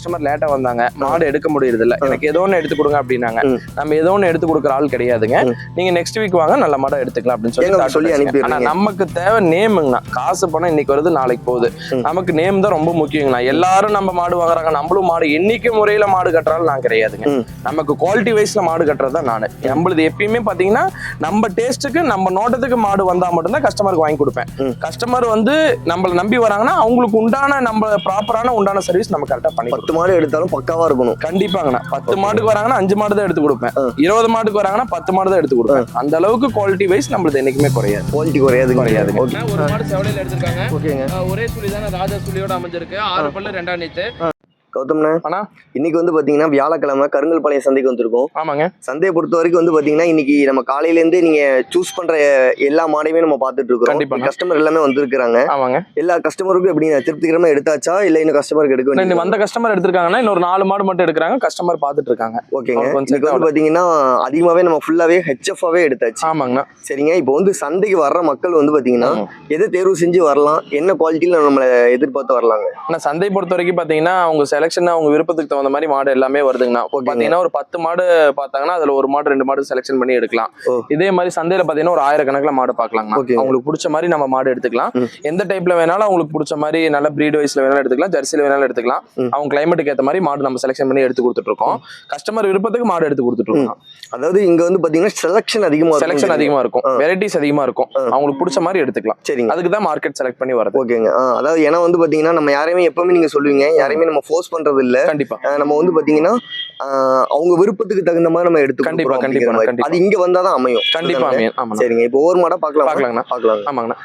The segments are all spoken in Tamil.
கஸ்டமர் லேட்டா வந்தாங்க மாடு எடுக்க முடியறது இல்ல எனக்கு ஏதோ ஒன்று எடுத்து கொடுங்க அப்படின்னாங்க. நம்ம ஏதோ ஒன்று எடுத்து கொடுக்குற ஆள் கிடையாதுங்க. நீங்க நெக்ஸ்ட் வீக் வாங்க நல்ல மாடை எடுத்துக்கலாம் அப்படின்னு சொல்லி சொல்லி. அனுப்பிடுறீங்க? ஆனா நமக்கு தேவை நேமுங்கண்ணா காசு பணம் இன்னைக்கு வருது நாளைக்கு போகுது. நமக்கு நேம் தான் ரொம்ப முக்கியங்கண்ணா எல்லாரும் நம்ம மாடு வாங்குறாங்க நம்மளும் மாடு எண்ணிக்கை முறையில மாடு கட்டுறாலும் நான் கிடையாதுங்க. நமக்கு குவாலிட்டி வைஸ்ல மாடு கட்டுறது தான் நான் நம்மளுது எப்பயுமே பாத்தீங்கன்னா நம்ம டேஸ்ட்டுக்கு நம்ம நோட்டத்துக்கு மாடு வந்தா மட்டும்தான் கஸ்டமருக்கு வாங்கி கொடுப்பேன். கஸ்டமர் வந்து நம்மள நம்பி வராங்கன்னா அவங்களுக்கு உண்டான நம்ம ப்ராப்பரான உண்டான சர்வீஸ் நம்ம கரெக்டா பண்ணி. பத்து மாடு எடுத்தாலும் பக்காவா இருக்கணும். கண்டிப்பாங்கண்ணா. பத்து. மாட்டுக்கு வராங்கன்னா அஞ்சு மாடு தான் எடுத்து கொடுப்பேன். இருபது மாட்டுக்கு வராங்கன்னா பத்து மாடு தான் எடுத்து கொடுப்பேன். அந்த அளவுக்கு குவாலிட்டி வைஸ் நம்மளுது என்னைக்குமே குறையாது. குவாலிட்டி குறையாது குறையாது ஒரு மாடு செவலையில எடுத்திருக்காங்க. ஓகேங்க ஒரே சுழி தானே ராஜா சுழியோட அமைஞ்சிருக்கு. ஆறு பல்லு ரெண்டாம் நீத்து. கௌதம்ண்ணே அண்ணா. இன்னைக்கு வந்து பாத்தீங்கன்னா வியாழக்கிழமை கருங்கல்பாளையம் சந்தைக்கு வந்திருக்கோம். ஆமாங்க. சந்தையை பொறுத்த வரைக்கும் வந்து பாத்தீங்கன்னா இன்னைக்கு நம்ம காலையில இருந்து நீங்க சூஸ் பண்ற எல்லா மாடையுமே நம்ம கண்டிப்பா. இருக்கோம் கஸ்டமர் எல்லாமே வந்திருக்காங்க ஆமாங்க. எல்லா கஸ்டமருக்கும் எப்படி திருப்திகரமா எடுத்தாச்சா? இல்ல இன்னும் கஸ்டமருக்கு எடுக்க வந்த கஸ்டமர் எடுத்திருக்காங்கன்னா இன்னொரு நாலு மாடு மட்டும் எடுக்கிறாங்க. கஸ்டமர் பார்த்துட்டு இருக்காங்க. ஓகேங்க. இன்னைக்கு வந்து பாத்தீங்கன்னா அதிகமாவே நம்ம ஃபுல்லாவே ஹெச்எஃப்ஆவே எடுத்தாச்சு. ஆமாங்கண்ணா சரிங்க. இப்போ வந்து சந்தைக்கு வர்ற மக்கள் வந்து பாத்தீங்கன்னா. எதை தேர்வு செஞ்சு வரலாம்? என்ன குவாலிட்டியில நம்மள எதிர்பார்த்து வரலாங்க? ஆனா சந்தை பொறுத்த வரைக்கும் பாத்தீங்கன்னா அவங்க செலெக்ஷன் அவங்க விருப்பத்துக்கு தகுந்த மாதிரி மாடு எல்லாமே வருதுங்கண்ணா. பாத்தீங்கன்னா ஒரு பத்து மாடு பார்த்தாங்கன்னா அதுல ஒரு மாடு ரெண்டு மாடு செலெக்ஷன் பண்ணி எடுக்கலாம். இதே மாதிரி சந்தையில பாத்தீங்கன்னா ஒரு ஆயிரக்கணக்கில் மாடு ஓகேங்க. அவங்களுக்கு பிடிச்ச மாதிரி நம்ம மாடு எடுத்துக்கலாம். எந்த டைப்ல வேணாலும் அவங்களுக்கு பிடிச்ச மாதிரி நல்ல பிரீட் வைஸ்ல வேணாலும் எடுத்துக்கலாம். ஜெர்சில வேணாலும் எடுத்துக்கலாம். அவங்க கிளைமேட்டுக்கு ஏத்த மாதிரி மாடு நம்ம செலெக்ஷன் பண்ணி எடுத்து கொடுத்துட்டு இருக்கோம் கஸ்டமர் விருப்பத்துக்கு மாடு எடுத்து கொடுத்துட்டு இருக்கோம் அதாவது இங்க வந்து பாத்தீங்கன்னா செலக்ஷன் அதிகமா இருக்கும். செலெக்ஷன் அதிகமா இருக்கும். வெரைட்டிஸ் அதிகமா இருக்கும். அவங்களுக்கு பிடிச்ச மாதிரி எடுத்துக்கலாம். சரிங்க. அதுக்கு தான் மார்க்கெட் செலக்ட் பண்ணி வரது ஓகேங்க. அதாவது ஏன்னா வந்து பாத்தீங்கன்னா நம்ம யாரையுமே எப்பவுமே நீங்க சொல்லுவீங்க. யாரையுமே நம்ம ஃபோர்ஸ் பண்றது இல்ல கண்டிப்பா. நம்ம வந்து பாத்தீங்கன்னா அவங்க விருப்பத்துக்கு தகுந்த மாதிரி நம்ம எடுத்து கண்டிப்பா, கண்டிப்பா. அது இங்க வந்தாதான் அமையும். கண்டிப்பா? அமையும். சரிங்க. இப்போ ஒவ்வொரு மாடா பார்க்கலாம் பார்க்கலாங்கண்ணா. பார்க்கலாம் ஆமாங்கண்ணா.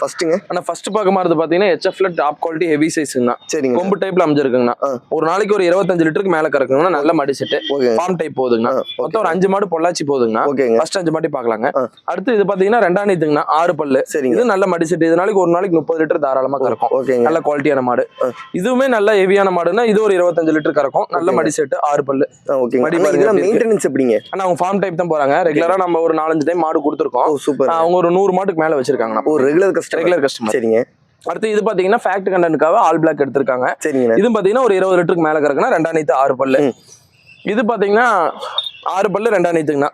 ஃபர்ஸ்ட்டுங்க ஆனா ஃபர்ஸ்ட் பார்க்க மாதிரி பாத்தீங்கன்னா ஹெச்எஃப்ல டாப் குவாலிட்டி ஹெவி சைஸ்ங்கண்ணா சரிங்க கொம்பு டைப்ல அமைஞ்சிருக்குங்கண்ணா. ஒரு நாளைக்கு ஒரு இருபத்தஞ்சு லிட்டருக்கு மேல கறக்குங்கண்ணா. நல்ல மடி செட்டு ஃபார்ம் டைப் போகுதுங்கண்ணா ஆ, மொத்தம் ஒரு அஞ்சு மாடு பொள்ளாச்சி போகுதுங்கண்ணா ஃபர்ஸ்ட் அஞ்சு மாட்டி பார்க்கலாங்க. அடுத்து இது பாத்தீங்கன்னா ரெண்டாம் நீத்துங்கண்ணா ஆறு பல்லு. சரிங்க. இது நல்ல மடி செட்டு இது நாளைக்கு ஒரு நாளைக்கு முப்பது லிட்டர் தாராளமா கறக்கும். ஓகேங்க. நல்ல குவாலிட்டியான மாடு. இதுவுமே நல்ல ஹெவியான மாடுன்னா இது ஒரு இருபத்தஞ்சு லிட்டர் கறக்கும். நல்ல. மடி செட்டு ஆறு பல்லு. ஓகேங்க. மடி. மெயின்டெனன்ஸ் எப்படிங்க? ஆனா அவங்க ஃபார்ம் டைப் தான் போறாங்க. ரெகுலரா நம்ம ஒரு நாலஞ்சு டைம் மாடு கொடுத்துருக்கோம். சூப்பர். அவங்க ஒரு நூறு மாட்டுக்கு மேல வச்சிருக்காங்கண்ணா. ஓ ரெகுலர் கஸ்டமர் ரெகுலர் கஸ்டமர் சரிங்க. அடுத்து இது பாத்தீங்கன்னா ஃபேக்ட் கண்டனுக்காக ஆல் பிளாக் எடுத்திருக்காங்க. சரிங்கண்ணா இது பாத்தீங்கன்னா ஒரு இருபது லிட்டருக்கு மேல கறக்குன்னா ரெண்டாம் நீத்து ஆறு பல்லு. இது பாத்தீங்கன்னா ஆறு பல்லு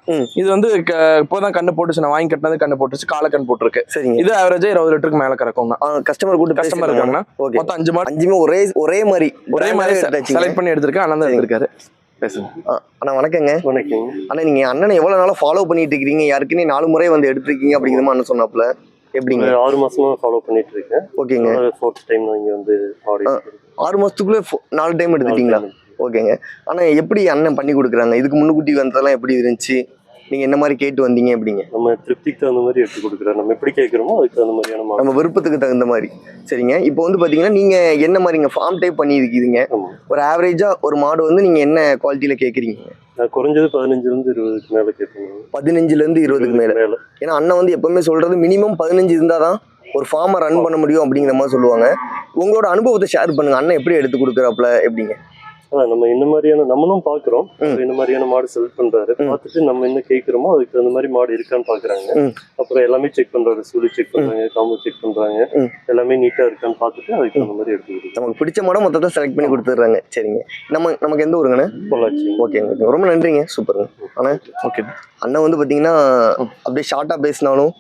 ம். இது வந்து க- இப்போதான் கண்ணு போட்டுச்சு நான் வாங்கி கட்டினது கண்ணு போட்டுச்சு கால கண் போட்டுருக்கு. சரிங்க. இது ஆவரேஜா இருபது லிட்டருக்கு மேல கறக்குங்க கஸ்டமர் கூட்டு கஸ்டமர் இருக்காங்கண்ணா ஓகே. மொத்தம் அஞ்சு மாடு. அஞ்சுமே ஒரே ஒரே மாதிரி. ஒரே மாதிரி செலக்ட் பண்ணி எடுத்திருக்கேன். அண்ணன் சரிங்க. எடுத்திருக்காரு. அண்ணா வணக்கங்க. வணக்கம் அண்ணா நீங்க அண்ணனை எவ்வளவு நாளா ஃபாலோ பண்ணிட்டு இருக்கீங்க யாருக்குன்னே நாலு முறை வந்து எடுத்திருக்கீங்க அப்படிங்கிற மாதிரி அண்ணன் சொன்னாப்ல எப்படிங்க? ஆறு மாசமா ஃபாலோ பண்ணிட்டு இருக்கேன் ஓகேங்க ஃபோர்த் டைம் இங்க வந்து. ஆறு மாசத்துக்குள்ள நாலு டைம் எடுத்துட்டீங்களா? ஓகேங்க. ஆனா எப்படி அண்ணன் பண்ணி கொடுக்குறாங்க? இதுக்கு முன்னுக்கூட்டி வந்ததெல்லாம் எப்படி இருந்துச்சு? நீங்க என்ன மாதிரி கேட்டு வந்தீங்க எப்படிங்க? நம்ம திருப்திக்கு தகுந்த மாதிரி எடுத்து கொடுக்குறோம் நம்ம எப்படி கேட்குறோமோ அதுக்கு தகுந்த மாதிரியான நம்ம விருப்பத்துக்கு தகுந்த மாதிரி. சரிங்க. இப்போ வந்து பாத்தீங்கன்னா நீங்க என்ன மாதிரிங்க ஃபார்ம் டைப் பண்ணி இருக்கீங்க ஆமா. ஒரு ஆவரேஜா ஒரு மாடு வந்து நீங்க என்ன குவாலிட்டியில கேக்குறீங்க? நான் குறைஞ்சது பதினஞ்சுல இருந்து இருபதுக்கு மேல கேட்பேன் பதினஞ்சுல இருந்து இருபதுக்கு மேல. மேல. ஏன்னா அண்ணன் வந்து எப்பவுமே சொல்றது மினிமம் பதினஞ்சு இருந்தாதான் ஒரு ஃபார்மை ரன் பண்ண முடியும் அப்படிங்கிற மாதிரி சொல்லுவாங்க. உங்களோட அனுபவத்தை ஷேர் பண்ணுங்க. அண்ணன் எப்படி எடுத்து கொடுக்குறாப்ல எப்படிங்க? நம்ம இந்த மாதிரியான நம்மளும் பாக்குறோம். இந்த மாதிரியான மாடு செலக்ட் பண்றாரு. பார்த்துட்டு நம்ம என்ன கேட்குறோமோ அதுக்கு தகுந்த மாதிரி மாடு இருக்கான்னு பாக்குறாங்க. அப்புறம் எல்லாமே செக் பண்றாரு. சுழி செக் பண்றாங்க காம்பு செக் பண்றாங்க. எல்லாமே நீட்டா இருக்கான்னு பார்த்துட்டு அதுக்கு தகுந்த மாதிரி எடுத்து கொடுக்குறோம் நமக்கு பிடிச்ச மாடம் மொத்தத்தை செலக்ட் பண்ணி கொடுத்துட்றாங்க. சரிங்க. நம்ம நமக்கு எந்த ஊருங்கண்ணே? பொள்ளாச்சி. ஓகேங்க ஓகேங்க ரொம்ப நன்றிங்க. சூப்பருங்க. அண்ணா ஓகே. அண்ணன் வந்து பாத்தீங்கன்னா அப்படியே ஷார்ட்டா பேசினாலும்.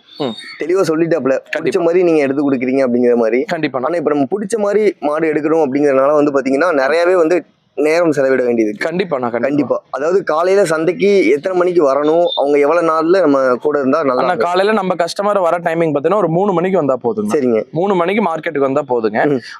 தெளிவா சொல்லிட்டாப்ல. பிடிச்ச மாதிரி நீங்க எடுத்து கொடுக்குறீங்க அப்படிங்கிற மாதிரி. கண்டிப்பா. ஆனா இப்ப நம்ம பிடிச்ச மாதிரி மாடு எடுக்கிறோம் அப்படிங்கறதுனால வந்து பாத்தீங்கன்னா நிறையவே வந்து நேரம் செலவிட வேண்டியது. கண்டிப்பா நான் கண்டிப்பா. அதாவது காலையில சந்தைக்கு எத்தனை மணிக்கு வரணும்? அவங்க எவ்வளவு நாள்ல நம்ம கூட இருந்தா நல்லா. காலையில நம்ம கஸ்டமர் வர டைமிங் பாத்தீங்கன்னா ஒரு மூணு மணிக்கு வந்தா போதுங்க. சரிங்க. மூணு மணிக்கு மார்க்கெட்டுக்கு வந்தா போதுங்க.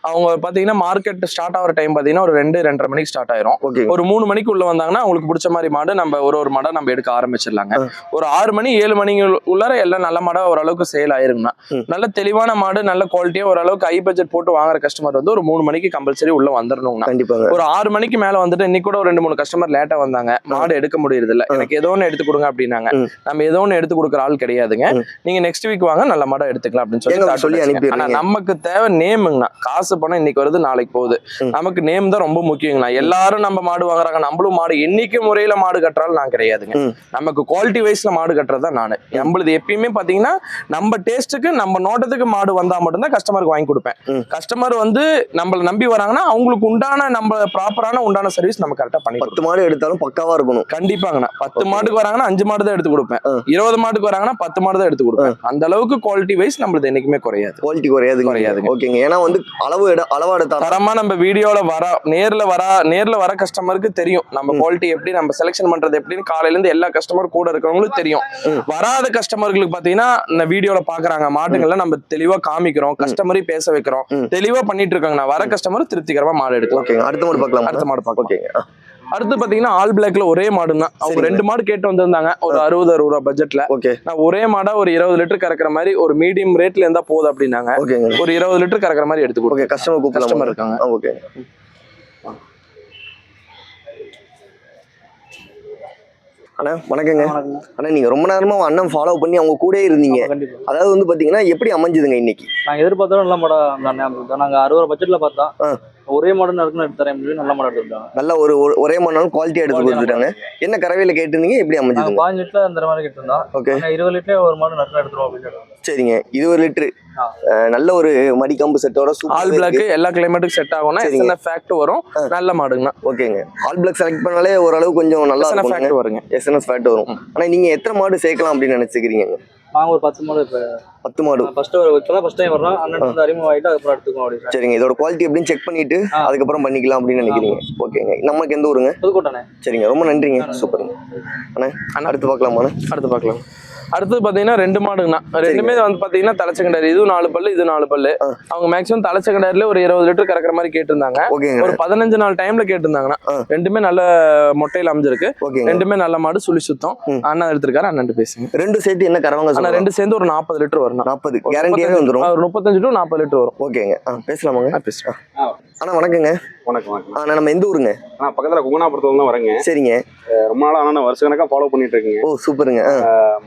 அவங்க பாத்தீங்கன்னா மார்க்கெட் ஸ்டார்ட் ஆகிற டைம் பாத்தீங்கன்னா ஒரு ரெண்டு ரெண்டரை மணிக்கு ஸ்டார்ட் ஆயிரும். ஒரு மூணு மணிக்கு உள்ள வந்தாங்கன்னா அவங்களுக்கு பிடிச்ச மாதிரி மாடு நம்ம ஒரு ஒரு மாடா நம்ம எடுக்க ஆரம்பிச்சிடலாங்க. ஒரு ஆறு மணி ஏழு மணி உள்ளார எல்லாம் நல்ல மாடா ஓரளவுக்கு சேல் ஆயிருங்கண்ணா. ம். நல்ல தெளிவான மாடு நல்ல குவாலிட்டியா ஓரளவுக்கு ஹை பட்ஜெட் போட்டு வாங்குற கஸ்டமர் வந்து ஒரு மூணு மணிக்கு கம்பல்சரி உள்ள வந்துடணுங்கண்ணா கண்டிப்பாங்க. ஒரு ஆறு மணிக்கு மணிக்கு மேல வந்துட்டு இன்னைக்கு கூட ஒரு ரெண்டு மூணு கஸ்டமர் லேட்டா வந்தாங்க மாடு எடுக்க முடியறது இல்ல எனக்கு ஏதோ ஒன்று எடுத்து கொடுங்க அப்படின்னாங்க. நம்ம ஏதோ ஒன்று எடுத்து கொடுக்குற ஆள் கிடையாதுங்க. நீங்க நெக்ஸ்ட் வீக் வாங்க நல்ல மாடம் எடுத்துக்கலாம் அப்படின்னு சொல்லி சொல்லி. ஆனா அனுப்பிடுறீங்க? நமக்கு தேவை நேமுங்கண்ணா காசு பணம் இன்னைக்கு வருது நாளைக்கு போகுது. நமக்கு நேம் தான் ரொம்ப முக்கியங்கண்ணா எல்லாரும் நம்ம மாடு வாங்குறாங்க நம்மளும் மாடு எண்ணிக்கை முறையில மாடு கட்டுறாலும் நான் கிடையாதுங்க. நமக்கு குவாலிட்டி வைஸ்ல மாடு கட்டுறது தான் நான் நம்மளுது எப்பயுமே பாத்தீங்கன்னா நம்ம டேஸ்ட்டுக்கு நம்ம நோட்டத்துக்கு மாடு வந்தா மட்டும்தான் கஸ்டமருக்கு வாங்கி கொடுப்பேன். கஸ்டமர் வந்து நம்மள நம்பி வராங்கன்னா அவங்களுக்கு உண்டான நம்ம ப்ராப்பரான உண்டான சர்வீஸ் நம்ம கரெக்டா பண்ணி பத்து மாடு எடுத்தாலும் பக்காவா இருக்கணும். கண்டிப்பாங்கண்ணா பத்து. மாட்டுக்கு வராங்கன்னா அஞ்சு மாடு தான் எடுத்து கொடுப்பேன். இருபது மாட்டுக்கு வராங்கன்னா பத்து மாடு தான் எடுத்து கொடுப்பேன். அந்த அளவுக்கு குவாலிட்டி வைஸ் நம்மளுது என்னைக்குமே குறையாது. குவாலிட்டி குறையாதுங்க. குறையாதுங்க. ஓகேங்க ஏன்னா வந்து அளவு எட அளவா எடுத்தா தரமா நம்ம வீடியோல வர நேர்ல வர நேர்ல வர கஸ்டமருக்கு தெரியும். நம்ம. குவாலிட்டி எப்படி நம்ம செலெக்ஷன் பண்றது எப்படின்னு காலையில இருந்து எல்லா கஸ்டமர் கூட இருக்கிறவங்களுக்கு தெரியும். வராத கஸ்டமர்களுக்கு பாத்தீங்கன்னா இந்த வீடியோல பாக்குறாங்க மாட்டுங்கள்ல நம்ம தெளிவா காமிக்கிறோம். கஸ்டமரையும் பேச வைக்கிறோம். தெளிவா பண்ணிட்டு இருக்காங்க. வர கஸ்டமர் திருப்திகரமா மாடு எடுக்கலாம் அடுத்த மாடு பார்க்கலாம்? அடுத்த மாடு பார்க்கலாம். ஓகேங்க. அடுத்து பாத்தீங்கன்னா ஆல் பிளாக்ல ஒரே மாடு தான் அவங்க. ரெண்டு மாடு கேட்டு வந்திருந்தாங்க ஒரு அறுபது அறுபது ரூபா பட்ஜெட்ல ஓகே. நான் ஒரே மாடா ஒரு இருபது லிட்டர் கறக்குற மாதிரி ஒரு மீடியம் ரேட்ல இருந்தா போதும் அப்படின்னாங்க. ஒரு இருபது லிட்டர் கறக்குற மாதிரி எடுத்து கொடுங்க கஸ்டமர் கூப்பிடலாம் இருக்காங்க. ஓகே. அண்ணா வணக்கங்க. அண்ணா நீங்க ரொம்ப நேரமா அண்ணன் ஃபாலோ பண்ணி அவங்க கூடயே இருந்தீங்க. அதாவது வந்து பாத்தீங்கன்னா எப்படி அமைஞ்சதுங்க இன்னைக்கு? நாங்க எதிர்பார்த்தோம் நல்ல மாடா அந்த நாங்க அறுபது பட்ஜெட்ல பார்த்தா ஆ. ஒரே மாடல் இருக்குன்னு எடுத்து தரேன் நல்ல மாடல் எடுத்துருக்காங்க. நல்ல ஒரு ஒரு- நாள் குவாலிட்டியா எடுத்து கொடுத்துட்டாங்க. என்ன கறவையில கேட்டிருந்தீங்க? எப்படி நாங்க அமைஞ்சதுங்க? பாஞ்சு லிட்டர் அந்த மாதிரி கேட்டிருந்தோம். ஓகே இருபது லிட்டர் ஒரு மாடல் நட்டு எடுத்துருவோம் அப்படின்னு சரிங்க. இது ஒரு லிட்டரு. நல்ல ஒரு மடிக்கம்பு செட்டோட ஆல் பிளாக் எல்லா கிளைமேட்டுக்கும் செட் ஆகும்னா. எத்தனை ஃபேக்ட் வரும். நல்ல மாடுங்கண்ணா. ஓகேங்க. ஆல் பிளாக் செலக்ட் பண்ணாலே ஓரளவு கொஞ்சம் நல்லா இருக்கும் ஃபேக்ட் வருங்க. எஸ்என்எஸ் ஃபேட் வரும். ஆனா நீங்க எத்தனை மாடு சேர்க்கலாம் அப்படின்னு நினைச்சுக்கிறீங்க? நாங்க ஒரு பத்து மாடல் இப்போ பத்து மாடு. ஃபர்ஸ்ட் ஒரு இப்பதான் ஃபர்ஸ்ட் டைம் வர்றோம். அண்ணன் வந்து அறிமுகம் ஆயிட்டு அதுக்கப்புறம் எடுத்துக்கோம் அப்படின்னு சரிங்க. இதோட குவாலிட்டி எப்படின்னு செக் பண்ணிட்டு. அதுக்கப்புறம் பண்ணிக்கலாம் அப்படின்னு நினைக்கிறீங்க. ஓகேங்க. நமக்கு எந்த ஊருங்க? புதுக்கோட்டானே சரிங்க. ரொம்ப நன்றிங்க. சூப்பருங்க. அண்ணா அண்ணா. அடுத்து பார்க்கலாமா அடுத்து பார்க்கலாம். அடுத்து பாத்தீங்கன்னா ரெண்டு மாடுங்கண்ணா. ரெண்டுமே வந்து பாத்தீங்கன்னா தலைச்சங்கடாரி இது நாலு பல்லு இது நாலு பல்லு. அவங்க மேக்ஸிமம் தலைச்சங்கடாரில ஒரு இருபது லிட்டர் கறக்குற மாதிரி கேட்டிருந்தாங்க. ஒரு பதினஞ்சு நாள் டைம்ல கேட்டிருந்தாங்கன்னா. ரெண்டுமே நல்ல மொட்டையில அமைஞ்சிருக்கு. ரெண்டுமே நல்ல மாடு சுழி சுத்தம். அண்ணா எடுத்திருக்காரு அண்ணன் பேசுங்க. ரெண்டு சேர்த்து என்ன கறவங்க ரெண்டு சேர்ந்து ஒரு நாற்பது லிட்டர் வரும் நாற்பது கேரண்டியாவே வந்துடும் ஒரு முப்பத்தஞ்சு டு நாற்பது லிட்டர் வரும். ஓகேங்க. பேசலாமாங்க? பேசுறேன் அண்ணா வணக்கங்க. வணக்கம் வணக்கம். நம்ம எந்த ஊருங்க? நான் பக்கத்துல குங்கனாபுரத்துல தான் வரேங்க. சரிங்க. ரொம்ப நாளா ஆனா நான் வருஷ கணக்கா ஃபாலோ பண்ணிட்டு இருக்கேங்க. ஓ சூப்பருங்க.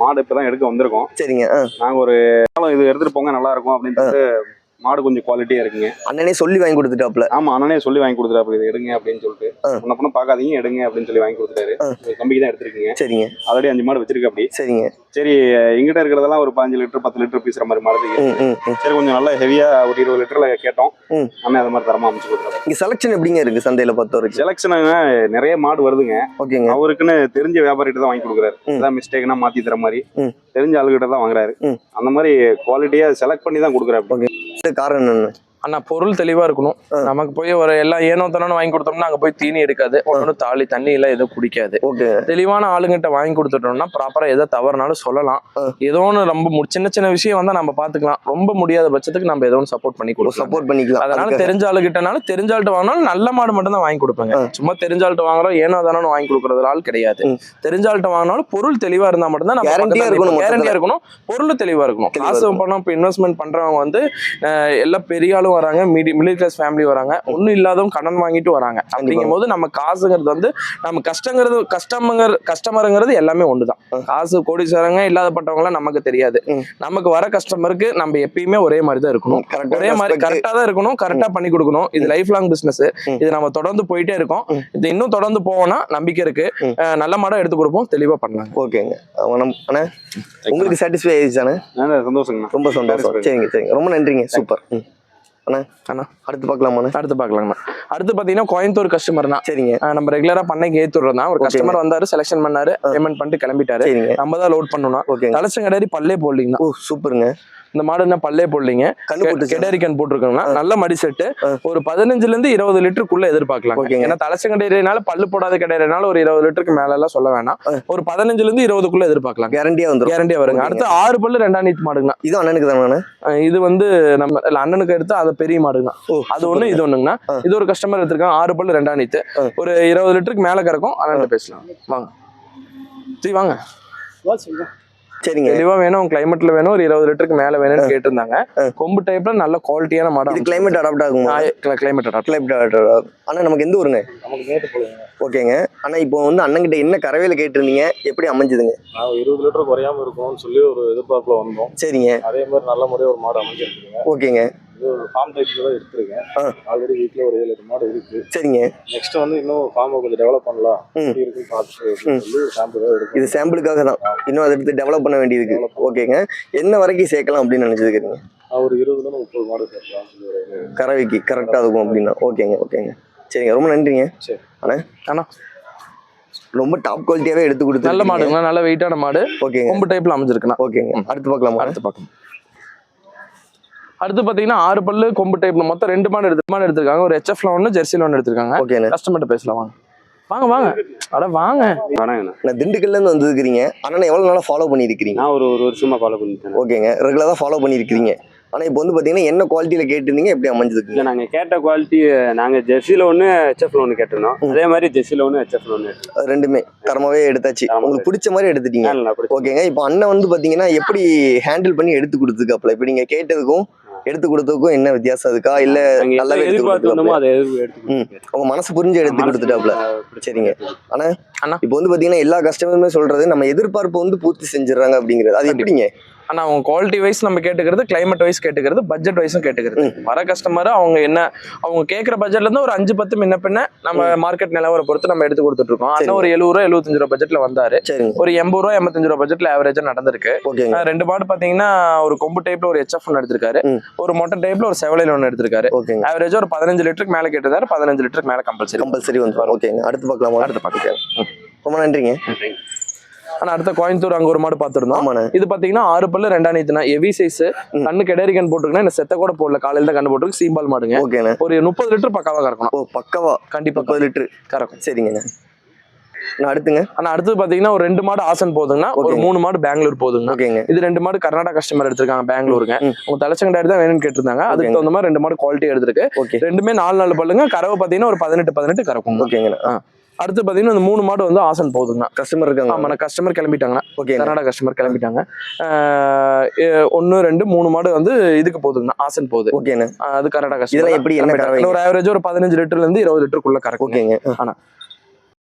மாடு இப்பதான் எடுக்க வந்திருக்கோம். சரிங்க நாங்க ஒரு இது எடுத்துட்டு போங்க நல்லா இருக்கும் அப்படின்னு மாடு கொஞ்சம் குவாலிட்டியா இருக்குங்க. அண்ணனே சொல்லி வாங்கி கொடுத்துட்டாப்ல ஆமா அண்ணனே சொல்லி வாங்கி கொடுத்துட்டாரு இது எடுங்க அப்படின்னு சொல்லிட்டு. ஆ. முன்ன பொண்ணு பார்க்காதீங்க எடுங்க அப்படின்னு சொல்லி வாங்கி கொடுத்துட்டாரு. கம்பிக்கு தான் எடுத்திருக்கீங்க. சரிங்க. ஆல்ரெடி அஞ்சு மாடு வச்சிருக்க அப்படி. சரிங்க. சரி எங்கிட்ட இருக்கிறதெல்லாம் ஒரு பாஞ்சு லிட்டர் பத்து லிட்டர் பீசுற மாதிரி மாடு சரி கொஞ்சம் நல்லா ஹெவியா ஒரு இருபது லிட்டர்ல கேட்டோம். அண்ணன் அது மாதிரி தரமா அமைச்சு கொடுத்துருக்காரு இங்க செலக்ஷன் எப்படிங்க இருக்கு சந்தையில பொறுத்த வரைக்கும் செலக்ஷனுங்க நிறைய மாடு வருதுங்க. ஓகேங்க. அவருக்குன்னு தெரிஞ்ச வியாபாரிகிட்ட தான் வாங்கி கொடுக்குறாரு. ஏதாவது மிஸ்டேக்னா மாத்தி தர மாதிரி. தெரிஞ்ச ஆளுகிட்ட தான் வாங்குறாரு. அந்த மாதிரி குவாலிட்டியா செலக்ட் பண்ணி தான் கொடுக்குறாரு. காரணம் என்ன? அண்ணா பொருள் தெளிவா இருக்கணும். நமக்கு போய் ஒரு எல்லாம் ஏனோ தானோ வாங்கி கொடுத்தோம்னா அங்க போய் தீனி எடுக்காது. ஒன்னொன்னு தாலி தண்ணி எல்லாம் எதுவும் குடிக்காது. தெளிவான ஆளுங்கிட்ட வாங்கி கொடுத்துட்டோம்னா ப்ராப்பரா எதை தவறுனாலும் சொல்லலாம். ஏதோ ஒன்று ரொம்ப சின்ன சின்ன விஷயம் வந்தா நம்ம பாத்துக்கலாம். ரொம்ப முடியாத பட்சத்துக்கு நம்ம ஏதோ ஒன்று சப்போர்ட் பண்ணி கொடுக்கலாம். சப்போர்ட் பண்ணிக்கலாம். அதனால. தெரிஞ்ச ஆளுகிட்டனாலும் தெரிஞ்ச ஆள்கிட்ட வாங்கினாலும் நல்ல மாடு மட்டும் தான் வாங்கி கொடுப்பாங்க. சும்மா தெரிஞ்ச ஆள்கிட்ட வாங்குறோம் ஏனோ தானோ வாங்கி கொடுக்குறது ஆள் கிடையாது. தெரிஞ்ச ஆள்கிட்ட வாங்கினாலும் பொருள் தெளிவா இருந்தா மட்டும் தான் ஆ இருக்கணும் கேரண்டியா இருக்கணும் பொருள் தெளிவா இருக்கணும். காசு. பணம் இப்போ இன்வெஸ்ட்மெண்ட் பண்றவங்க வந்து அஹ், எல்லாம் பெரிய ஆளும் வராங்க மீடி மிடில் கிளாஸ் ஃபேமிலி வராங்க. ஒன்றும் இல்லாதவங்க கடன் வாங்கிட்டு வராங்க. அப்படிங்கும் போது நம்ம காசுங்கிறது வந்து நம்ம கஷ்டங்கிறது கஸ்டமர் கஸ்டமருங்கிறது எல்லாமே ஒண்ணுதான். ஆ. காசு கோடீஸ்வரங்க இல்லாதப்பட்டவங்களாம் நமக்கு தெரியாது. நமக்கு வர கஸ்டமருக்கு நம்ம எப்பயுமே ஒரே மாதிரி தான் இருக்கணும் ஒரே மாதிரி respect. கரெக்டா தான் இருக்கணும் கரெக்டா பண்ணி கொடுக்கணும். இது லைஃப் லாங் பிசினஸ் ம். இது நம்ம தொடர்ந்து போயிட்டே இருக்கோம். இது இன்னும் தொடர்ந்து போவோம்னா நம்பிக்கை இருக்கு. நல்ல மாடம் எடுத்து கொடுப்போம். தெளிவா பண்ணலாம் ஓகேங்க. அண்ணா உங்களுக்கு சாட்டிஸ்ஃபை ஆயிடுச்சாண்ணே நல்ல சந்தோஷங்கண்ணா. ரொம்ப சந்தோஷம். சரிங்க சரிங்க. ரொம்ப நன்றிங்க. சூப்பர். ம். அண்ணா அண்ணா. அடுத்து பார்க்கலாமாண்ணே அடுத்து பார்க்கலாங்கண்ணா. அடுத்து பாத்தீங்கன்னா கோயம்புத்தூர் கஸ்டமர் தான். சரிங்க. நம்ம ரெகுலரா பண்ணைக்கு ஏத்துறோம் தான். ஒரு. கஸ்டமர் வந்தாரு செலக்ஷன் பண்ணாரு. பேமெண்ட் பண்ணிட்டு கிளம்பிட்டாரு. நம்ம தான் லோட் பண்ணணும் ஓகேங்க. தலைச்சம் கிடையாது பல்லே போடலிங்க ஓ சூப்பருங்க. இந்த மாடு என்ன பல்லே போடலிங்க. போட்டுச்சு. கெடரிக்கன் போட்டிருக்கோம்னா. நல்ல மடி செட்டு. ஒரு பதினஞ்சுல இருந்து இருபது லிட்டருக்குள்ள எதிர்பார்க்கலாம். ஏன்னா தலைச்சம் கிடையிறதுனால பல்லு போடாத கிடையிறதுனால ஒரு இருபது லிட்டருக்கு மேல எல்லாம் சொல்ல வேணாம். ஒரு பதினஞ்சுல இருந்து இருபதுக்குள்ள எதிர்பார்க்கலாம் கேரண்டியா வந்துடும் கேரண்டியா வருங்க. அடுத்து ஆறு பல்லு ரெண்டாம் நீத்து மாடுங்கண்ணா. இதுவும் அண்ணனுக்கு தானே இது வந்து நம்ம இல்ல அண்ணனுக்கு எடுத்து அது பெரிய மாடுங்கண்ணா. ஓ அது ஒண்ணு இது ஒண்ணுங்கண்ணா. இது ஒரு கஸ்டமர் எடுத்திருக்காங்க. ஆறு பல்லு ரெண்டாம் நீத்து. ஒரு இருபது லிட்டருக்கு மேல கறக்கும். அண்ணன் பேசலாம். வாங்க. சரி வாங்க. சரிங்க. தெளிவா வேணும் கிளைமேட்ல வேணும் ஒரு இருபது லிட்டருக்கு மேல வேணும்னு கேட்டிருந்தாங்க. கொம்பு டைப்ல நல்ல குவாலிட்டியான மாடு இது கிளைமேட் அடாப்ட் ஆகுமா? கிளைமேட் கிளைமேட் அடாப்ட் ஆகும் ஆனா நமக்கு எந்த ஊருங்க? நமக்கு மேட்டு போடுங்க ஓகேங்க. ஆனா இப்போ வந்து அண்ணன்கிட்ட என்ன கறவையில கேட்டிருந்தீங்க? எப்படி அமைஞ்சதுங்க? இருபது லிட்டர் குறையாம இருக்கணும்னு சொல்லி ஒரு எதிர்பார்ப்புல வந்தோம். சரிங்க. அதே மாதிரி நல்ல முறையாக ஒரு மாடு அமைஞ்சிருக்குங்க ஓகேங்க. ஃபார்ம் டைப்ல தான் எடுத்திருக்கேன். ஆ. ஆல்ரெடி வீட்டில் ஒரு ஏழு எட்டு மாடு இருக்கு. சரிங்க. நெக்ஸ்ட் வந்து இன்னும் ஃபார்மை கொஞ்சம் டெவலப் பண்ணலாம். ம். எப்படி இருக்குன்னு ஒரு சாம்பிள் தான் எடுக்கும் இது சாம்பிளுக்காக தான். இன்னும் அதை எடுத்து டெவலப் பண்ண வேண்டியது ஓகேங்க. என்ன வரைக்கும் சேர்க்கலாம் அப்படின்னு நினைச்சிருக்கீங்க? நான் ஒரு இருபதுல முப்பது மாடு ஒரு கறவைக்கு கரெக்டாக இருக்கும் அப்படின்னா. ஓகேங்க ஓகேங்க. சரிங்க ரொம்ப நன்றிங்க. சரி. அண்ணா அண்ணா. ரொம்ப டாப் குவாலிட்டியாவே எடுத்து கொடுத்து நல்ல மாடுங்க நல்ல வெயிட்டான மாடு. ஓகேங்க. கொம்பு டைப்ல அமைஞ்சிருக்குண்ணா. ஓகேங்க. அடுத்து பார்க்கலாமா? அடுத்து பார்க்கலாம். அடுத்து பாத்தீங்கன்னா ஆறு பல்லு கொம்பு டைப்ல மொத்தம் ரெண்டு மாடு எடுத்து மாடு எடுத்திருக்காங்க. ஒரு ஹெச்எஃப்ல ஒன்று ஜெர்சில ஒன்று எடுத்திருக்காங்க. ஓகேண்ணே கஸ்டமர்கிட்ட பேசலாம் வாங்க. வாங்க வாங்க. அட வாங்க. நான் திண்டுக்கல்ல இருந்து வந்திருக்கிறீங்க. அண்ணா எவ்வளவு நாளா ஃபாலோ பண்ணியிருக்கிறீங்க? நான் ஒரு ஒரு வருஷமா ஃபாலோ பண்ணிட்டேன் ஓகேங்க ரெகுலராக ஃபாலோ பண்ணியிருக்கிறீங்க. ஆனா இப்போ வந்து பாத்தீங்கன்னா என்ன குவாலிட்டியில கேட்டிருந்தீங்க? எப்படி அமைஞ்சதுக்குங்க இல்லை நாங்கள் கேட்ட குவாலிட்டி நாங்கள் ஜெர்சியில் ஒன்று ஹெச்எஃப்ல ஒன்று கேட்டிருந்தோம். அதே மாதிரி ஜெர்சியில் ஒன்று ஹெச்எஃப்ல ஒன்று எடுத்தோம் ரெண்டுமே. தரமாவே எடுத்தாச்சு. உங்களுக்கு பிடிச்ச மாதிரி எடுத்துட்டீங்க. ஓகேங்க இப்போ அண்ணன் வந்து பாத்தீங்கன்னா எப்படி ஹேண்டில் பண்ணி எடுத்து கொடுத்துருக்காப்ல இப்போ நீங்க கேட்டதுக்கும் எடுத்து கொடுத்ததுக்கும் என்ன வித்தியாசம் இருக்கா இல்ல நல்லாவே எல்லாம் எடுத்து. உங்க மனசு புரிஞ்சு எடுத்து கொடுத்துட்டாப்ல? சரிங்க. அண்ணா அண்ணா. இப்போ வந்து பாத்தீங்கன்னா எல்லா கஸ்டமருமே சொல்றது நம்ம எதிர்பார்ப்பு வந்து பூர்த்தி செஞ்சிடறாங்க அப்படிங்கிறது. அது எப்படிங்க? ஆனா அவங்க குவாலிட்டி வைஸ் நம்ம கேட்டுக்கிறது கிளைமேட் வைஸ் கேட்டுக்கிறது பட்ஜெட் வைஸும் கேட்டுக்கிறது. வர கஸ்டமர் அவங்க என்ன அவங்க கேட்குற பட்ஜெட்ல இருந்து ஒரு அஞ்சு பத்து முன்ன பின்ன நம்ம மார்க்கெட் நிலவரம் பொறுத்து நம்ம எடுத்து கொடுத்துட்டு இருக்கோம். அண்ணன் ஒரு எழுபது ரூபா எழுபத்தஞ்சு ரூபா பட்ஜெட்ல வந்தாரு. ஒரு எண்பது ரூபா எண்பத்தஞ்சு ரூபா பட்ஜெட்ல ஆவரேஜா நடந்திருக்கு. ரெண்டு மாடு பாத்தீங்கன்னா ஒரு கொம்பு டைப்ல ஒரு ஹெச்எஃப் ஒன்று எடுத்திருக்காரு. ஒரு மொட்டை டைப்ல ஒரு செவலையில ஒன்று எடுத்திருக்காரு. ஆவரேஜா ஒரு பதினஞ்சு லிட்டருக்கு மேல கேட்டிருந்தாரு. பதினஞ்சு லிட்டருக்கு மேல கம்பல்சரி கம்பல்சரி வந்து ஓகேங்க. அடுத்து பார்க்கலாமா? அடுத்து பார்க்கலாம். ரொம்ப நன்றிங்க. ஆனா அடுத்த கோயம்புத்தூர் அங்க ஒரு மாடு பார்த்திருந்தோம். ஆமாண்ணே. இது பாத்தீங்கன்னா ஆறு பல்லு ரெண்டாயிரத்துனா ஹெவி சைஸ் ம். கண்ணு கெடரிகன் போட்டுருக்குன்னா இந்த செத்த கூட போடல. காலையில தான் கண்ணு போட்டுருக்கு சீம்பால் மாடுங்க. ஒரு முப்பது லிட்டர் பக்காவா கறக்கணும். ஓ பக்கவா? கண்டிப்பா முப்பது லிட்டரு. கறக்கும் சரிங்கண்ணே. நான் அடுத்துங்க. ஆனா அடுத்து பாத்தீங்கன்னா ஒரு ரெண்டு மாடு ஆசன் போதுங்கன்னா ஒரு. மூணு மாடு பெங்களூர் போதுங்க. ஓகேங்க. இது ரெண்டு மாடு கர்நாடகா கஸ்டமர் எடுத்திருக்காங்க பெங்களூருங்க. உங்க தலைச்சங்கடாடி தான் வேணும்னு கேட்டிருந்தாங்க. அதுக்கு. தகுந்த மாதிரி ரெண்டு மாடு குவாலிட்டி எடுத்திருக்கு. ஓகே. ரெண்டுமே நாலு நாலு பல்லுங்க. கறவை பாத்தீங்கன்னா ஒரு பதினெட்டு பதினெட்டு கறக்கும் ஓகேங்கண்ணா. ஆ. அடுத்து பாத்தீங்கன்னா இந்த மூணு மாடு வந்து ஆசன் போதுங்க கஸ்டமர் இருக்காங்க. ஆமா கஸ்டமர் கிளம்பிட்டாங்க ஓகேங்க கர்நாடகா கஸ்டமர் கிளம்பிட்டாங்க. ஒன்னு ரெண்டு மூணு மாடு வந்து இதுக்கு போகுதுங்கண்ணா. ஆசன் போகுது. ஓகேண்ணே அது கர்நாடகா இதெல்லாம் எப்படி? ஒரு ஆவரேஜ் ஒரு பதினஞ்சு லிட்டர்ல இருந்து இருபது லிட்டருக்குள்ள கறக்கும் ஓகேங்க